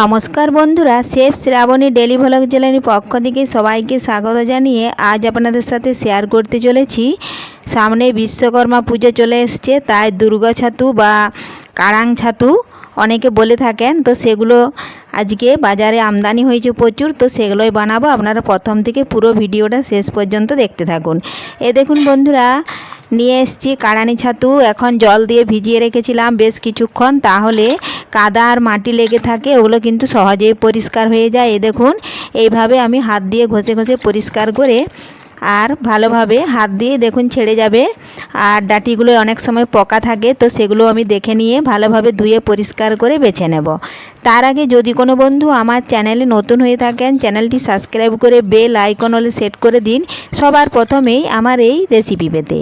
নমস্কার বন্ধুরা chef Shraboni daily vlog জেলানির পক্ষ থেকে সবাইকে স্বাগত জানিয়ে আজ আপনাদের সাথে শেয়ার করতে চলেছি। সামনে বিশ্বকর্মা পুজো চলে এসছে, তাই দুর্গা ছাতু বা কারাং ছাতু অনেকে বলে থাকেন, তো সেগুলো আজকে বাজারে আমদানি হয়েছে প্রচুর, তো সেগুলোই বানাবো। আপনারা প্রথম থেকে পুরো ভিডিওটা শেষ পর্যন্ত দেখতে থাকুন। এ দেখুন বন্ধুরা, নিয়ে এসছি কাড়ানি ছাতু। এখন জল দিয়ে ভিজিয়ে রেখেছিলাম বেশ কিছুক্ষণ। তাহলে কাদা আর মাটি লেগে থাকে, ওগুলো কিন্তু সহজেই পরিষ্কার হয়ে যায়। এ দেখুন, এইভাবে আমি হাত দিয়ে ঘষে ঘষে পরিষ্কার করে আর ভালোভাবে হাত দিয়ে দেখুন ছেড়ে যাবে। আর ডাটিগুলো অনেক সময় পোকা থাকে, তো সেগুলো আমি দেখে নিয়ে ভালোভাবে ধুয়ে পরিষ্কার করে বেছে নেব। তার আগে যদি কোনো বন্ধু আমার চ্যানেলে নতুন হয়ে থাকেন, চ্যানেলটি সাবস্ক্রাইব করে বেল আইকন হলে সেট করে দিন সবার প্রথমেই আমার এই রেসিপি পেতে।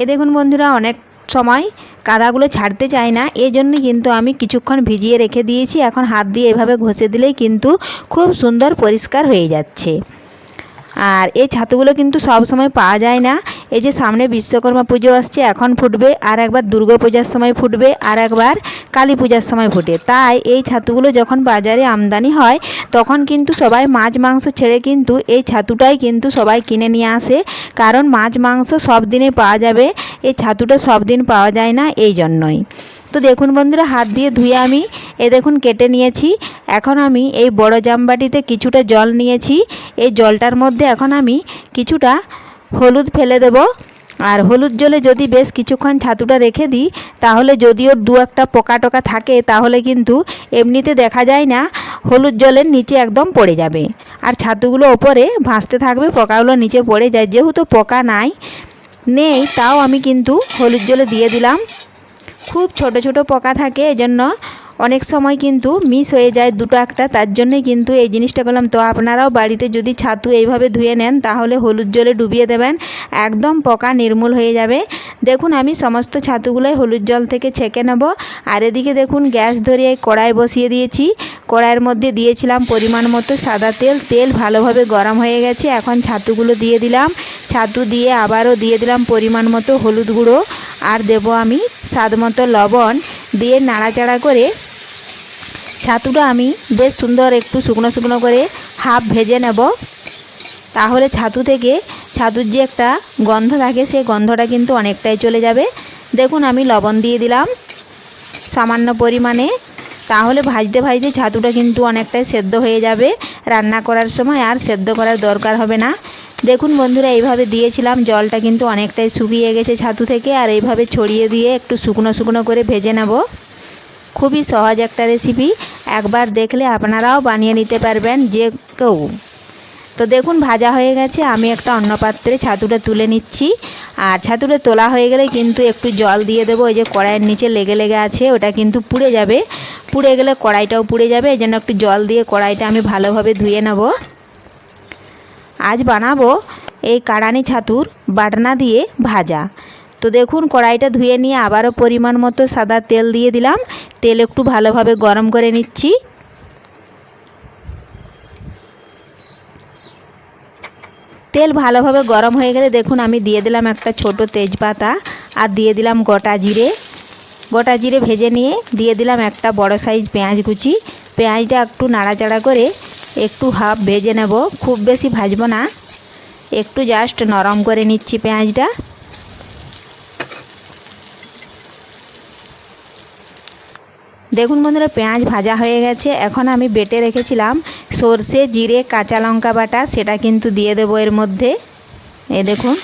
এ দেখুন বন্ধুরা, অনেক সময় কাদাগুলো ছাড়তে চায় না এই জন্য কিন্তু আমি কিছুক্ষণ ভিজিয়ে রেখে দিয়েছি। এখন হাত দিয়ে এভাবে ঘষে দিলেই কিন্তু খুব সুন্দর পরিষ্কার হয়ে যাচ্ছে। আর এই ছাতুগুলো কিন্তু সব সময় পাওয়া যায় না। এই যে সামনে বিশ্বকর্মা পুজো আসছে, এখন ফুটবে, আর একবার দুর্গা পূজার সময় ফুটবে, আর একবার কালী পূজার সময় ফুটে। তাই এই ছাতুগুলো যখন বাজারে আমদানি হয়, তখন কিন্তু সবাই মাছ, মাংস ছেড়ে কিন্তু এই ছাতুটাই কিন্তু সবাই কিনে নিয়ে আসে। কারণ মাছ, মাংস সব দিনে পাওয়া যাবে, এই ছাতুটা সব দিন পাওয়া যায় না, এই জন্যই। তো দেখুন বন্ধুরা, হাত দিয়ে ধুয়ে আমি এ দেখুন কেটে নিয়েছি। এখন আমি এই বড় জামবাটিতে কিছুটা জল নিয়েছি। এই জলটার মধ্যে এখন আমি কিছুটা হলুদ ফেলে দেব। আর হলুদ জলে যদি বেশ কিছুক্ষণ ছাতুটা রেখে দিই, তাহলে যদিও দু একটা পোকা টোকা থাকে, তাহলে কিন্তু এমনিতে দেখা যায় না, হলুদ জলের নিচে একদম পড়ে যাবে। আর ছাতুগুলো ওপরে ভাসতে থাকবে, পোকাগুলো নিচে পড়ে যায়। যেহেতু পোকা নাই, নেই, তাও আমি কিন্তু হলুদ জলে দিয়ে দিলাম। খুব ছোট ছোট পোকা থাকে, এজন্য অনেক সময় কিন্তু মিস হয়ে যায় দুটো একটা। তার জন্যই কিন্তু এই জিনিসটা করলাম। তো আপনারাও বাড়িতে যদি ছাতু এইভাবে ধুয়ে নেন, তাহলে হলুদ জলে ডুবিয়ে দেবেন। একদম পোকা নির্মূল হয়ে যাবে। দেখুন, আমি সমস্ত ছাতুগুলোই হলুদ জল থেকে ছেঁকে নেব। আর এদিকে দেখুন, গ্যাস ধরিয়ে কড়াই বসিয়ে দিয়েছি। কড়াইয়ের মধ্যে দিয়েছিলাম পরিমাণ মতো সাদা তেল। তেল ভালোভাবে গরম হয়ে গেছে। এখন ছাতুগুলো দিয়ে দিলাম। ছাতু দিয়ে আবারও দিয়ে দিলাম পরিমাণ মতো হলুদ গুঁড়ো। আর দেব আমি স্বাদ মতো লবণ। দিয়ে নাড়াচাড়া করে ছাতুটা আমি বেশ সুন্দর একটু শুকনো শুকনো করে হাফ ভেজে নেব। তাহলে ছাতু থেকে ছাতুর যে একটা গন্ধ থাকে, সেই গন্ধটা কিন্তু অনেকটাই চলে যাবে। দেখুন, আমি লবণ দিয়ে দিলাম সামান্য পরিমাণে। তাহলে ভাজতে ভাজতে ছাতুটা কিন্তু অনেকটাই সেদ্ধ হয়ে যাবে রান্না করার সময়, আর সেদ্ধ করার দরকার হবে না। দেখুন বন্ধুরা, এইভাবে দিয়েছিলাম, জলটা কিন্তু অনেকটাই শুকিয়ে গেছে ছাতু থেকে, আর এইভাবে ছড়িয়ে দিয়ে একটু শুকনো শুকনো করে ভেজে নেব। খুবই সহজ একটা রেসিপি একবার দেখলে আপনারাও বানিয়ে নিতে পারবেন, যে কেউ। তো দেখুন, ভাজা হয়ে গেছে। আমি একটা অন্য পাত্রে ছাতুটা তুলে নিচ্ছি। আর ছাতুটা তোলা হয়ে গেলে কিন্তু একটু জল দিয়ে দেবো। ওই যে কড়াইয়ের নিচে লেগে লেগে আছে, ওটা কিন্তু পুড়ে যাবে। পুড়ে গেলে কড়াইটাও পুড়ে যাবে। এই জন্য একটু জল দিয়ে কড়াইটা আমি ভালোভাবে ধুয়ে নেব। আজ বানাবো এই কাড়ানি ছাতুর বাটনা দিয়ে ভাজা। তো দেখুন, কড়াইটা ধুয়ে নিয়ে আবারও পরিমাণ মতো সাদা তেল দিয়ে দিলাম। তেল একটু ভালোভাবে গরম করে নিচ্ছি। তেল ভালোভাবে গরম হয়ে গেলে দেখুন আমি দিয়ে দিলাম একটা ছোট তেজপাতা আর দিয়ে দিলাম গোটা জিরে। গোটা জিরে ভেজে নিয়ে দিয়ে দিলাম একটা বড় সাইজ পেঁয়াজ কুচি। পেঁয়াজটা একটু নাড়াচাড়া করে একটু হাফ ভেজে নেব। খুব বেশি ভাজবো না। একটু জাস্ট নরম করে নিচ্ছি পেঁয়াজটা। দেখুন বন্ধুরা, পেঁয়াজ ভাজা হয়ে গেছে। এখন আমি বেটে রেখেছিলাম সর্ষে, জিরে, কাঁচা লঙ্কা বাটা, সেটা কিন্তু দিয়ে দেবো এর মধ্যে। এ দেখুন,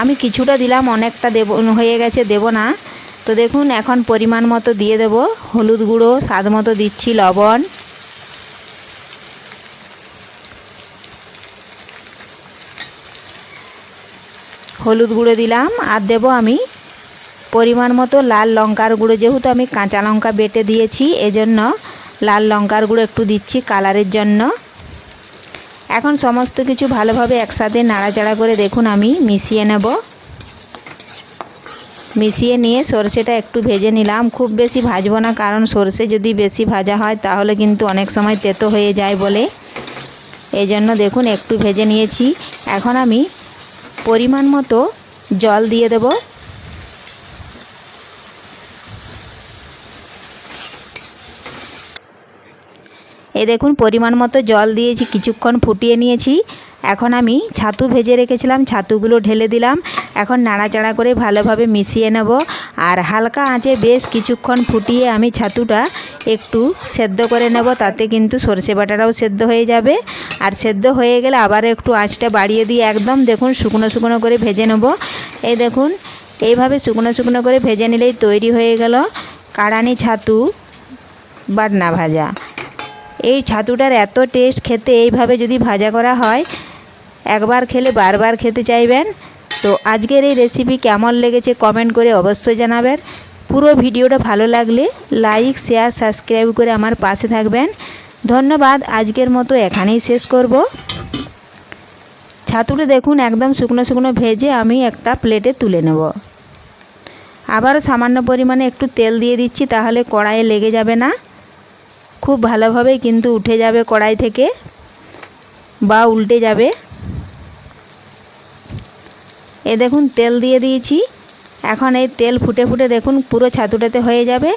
আমি কিছুটা দিলাম, অনেকটা দেব, হয়ে গেছে, দেব না। তো দেখুন, এখন পরিমাণ মতো দিয়ে দেব। হলুদ গুঁড়ো, স্বাদ মতো দিচ্ছি, লবণ। হলুদ গুঁড়ো দিলাম, আর দেব আমি পরিমাণ মতো লাল লঙ্কার গুঁড়ো, যেহেতু আমি কাঁচা লঙ্কা বেটে দিয়েছি, এজন্য লাল লঙ্কার গুঁড়ো একটু দিচ্ছি কালারের জন্য। এখন সমস্ত কিছু ভালোভাবে একসাথে নাড়াচাড়া করে দেখুন, আমি মিশিয়ে নেব। মিশিয়ে নিয়ে সর্ষেটা একটু ভেজে নিলাম। খুব বেশি ভাজবো না, কারণ সর্ষে যদি বেশি ভাজা হয়, তাহলে কিন্তু অনেক সময় তেতো হয়ে যায় বলে। এই জন্য দেখুন, একটু ভেজে নিয়েছি। এখন আমি পরিমাণ মতো জল দিয়ে দেবো। এই দেখুন, পরিমাণ মতো জল দিয়েছি, কিছুক্ষণ ফুটিয়ে নিয়েছি। এখন আমি ছাতু ভেজে রেখেছিলাম, ছাতুগুলো ঢেলে দিলাম। এখন নাড়াচাড়া করে ভালোভাবে মিশিয়ে নেব। আর হালকা আঁচে বেশ কিছুক্ষণ ফুটিয়ে আমি ছাতুটা একটু সেদ্ধ করে নেব, তাতে কিন্তু সর্ষে বাটাটাও সেদ্ধ হয়ে যাবে। আর সেদ্ধ হয়ে গেলে আবার একটু আঁচটা বাড়িয়ে দিয়ে একদম দেখুন, শুকনো শুকনো করে ভেজে নেব। এই দেখুন, এইভাবে শুকনো শুকনো করে ভেজে নিলেই তৈরি হয়ে গেল কাড়ানি ছাতু বাটনা ভাজা। এই ছাতুটার এত টেস্ট খেতে এইভাবে যদি ভাজা করা হয়, একবার খেলে বারবার খেতে চাইবেন। তো আজকের এই রেসিপি কেমন লেগেছে কমেন্ট করে অবশ্যই জানাবেন। পুরো ভিডিওটা ভালো লাগলে লাইক শেয়ার সাবস্ক্রাইব করে আমার পাশে থাকবেন। ধন্যবাদ, আজকের মতো এখানেই শেষ করব। ছাতুটা দেখুন, একদম শুকনো শুকনো ভেজে আমি একটা প্লেটে তুলে নেব। আবারও সামান্য পরিমাণে একটু তেল দিয়ে দিচ্ছি, তাহলে কড়াইয়ে লেগে যাবে না। খুব ভালোভাবে কিন্তু উঠে যাবে কড়াই থেকে বা উল্টে যাবে। এ দেখুন, তেল দিয়ে দিয়েছি। এখন এই তেল ফুটে ফুটে দেখুন, পুরো ছাতুটাতে হয়ে যাবে।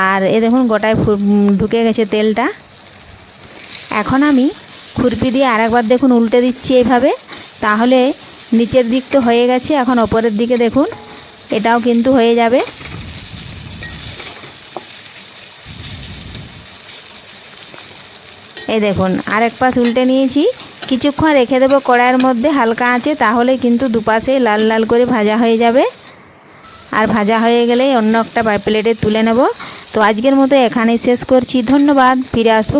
আর এ দেখুন, গোটায় ঢুকে গেছে তেলটা। এখন আমি খুরপি দিয়ে আরেকবার দেখুন, উল্টে দিচ্ছি এইভাবে। তাহলে নিচের দিক তো হয়ে গেছে, এখন ওপরের দিকে দেখুন, এটাও কিন্তু হয়ে যাবে। এই দেখুন, আরেক পাশ উল্টে নিয়েছি। কিছুক্ষণ রেখে দেবো কড়াইয়ের মধ্যে, হালকা আছে তাহলে কিন্তু দুপাশে লাল লাল করে ভাজা হয়ে যাবে। আর ভাজা হয়ে গেলেই অন্য একটা প্লেটে তুলে নেব। তো আজকের মতো এখানেই শেষ করছি। ধন্যবাদ, ফিরে আসব